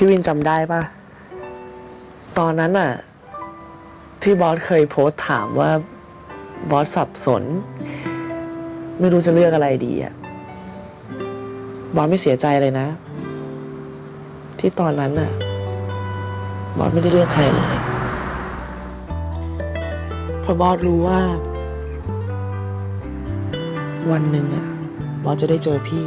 พี่วินจำได้ปะตอนนั้นอะที่บอสเคยโพสถามว่าบอสสับสน ไม่รู้จะเลือกอะไรดีอะบอสไม่เสียใจเลยนะ ที่ตอนนั้นอะบอสไม่ได้เลือกใครเลยเพราะบอสรู้ว่า วันหนึ่งอะบอสจะได้เจอพี่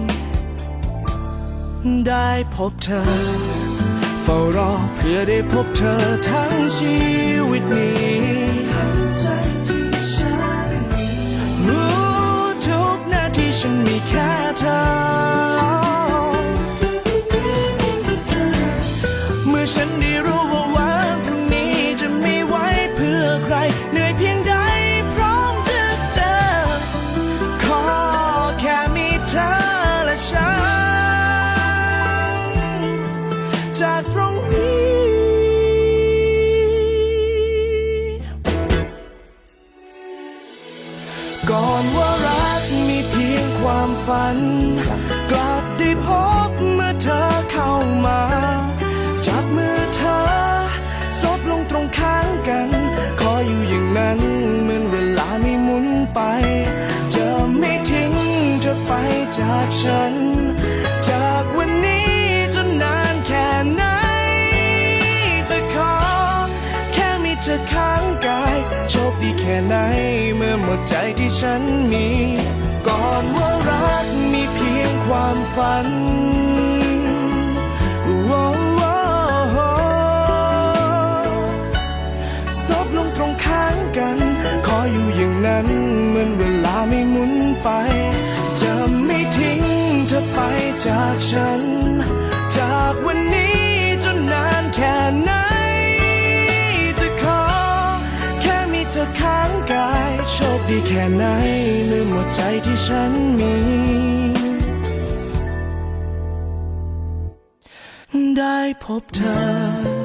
ได้พบเธอ เฝ้ารอเพื่อได้พบเธอทั้งชีวิตนี้ กลับได้พบเมื่อเธอเข้ามา จับมือเธอซบลงตรงข้างกัน ขออยู่อย่างนั้นเหมือนเวลาไม่หมุนไปจะไม่ทิ้งเธอไปจากฉัน จากวันนี้จนนานแค่ไหน จะขอแค่มีเธอข้างกาย โชคดีแค่ไหนเมื่อหมดใจที่ฉันมี ก่อนว่า ความฝันโอ้โอ้โอ้ซบลงตรงข้างกัน ขออยู่อย่างนั้นเหมือนเวลาไม่หมุนไป จะไม่ทิ้งเธอไปจากฉัน จากวันนี้จนนานแค่ไหน จะขอ แค่มีเธอข้างกาย โชคดีแค่ไหนเมื่อหมดใจที่ฉันมี พบเธอ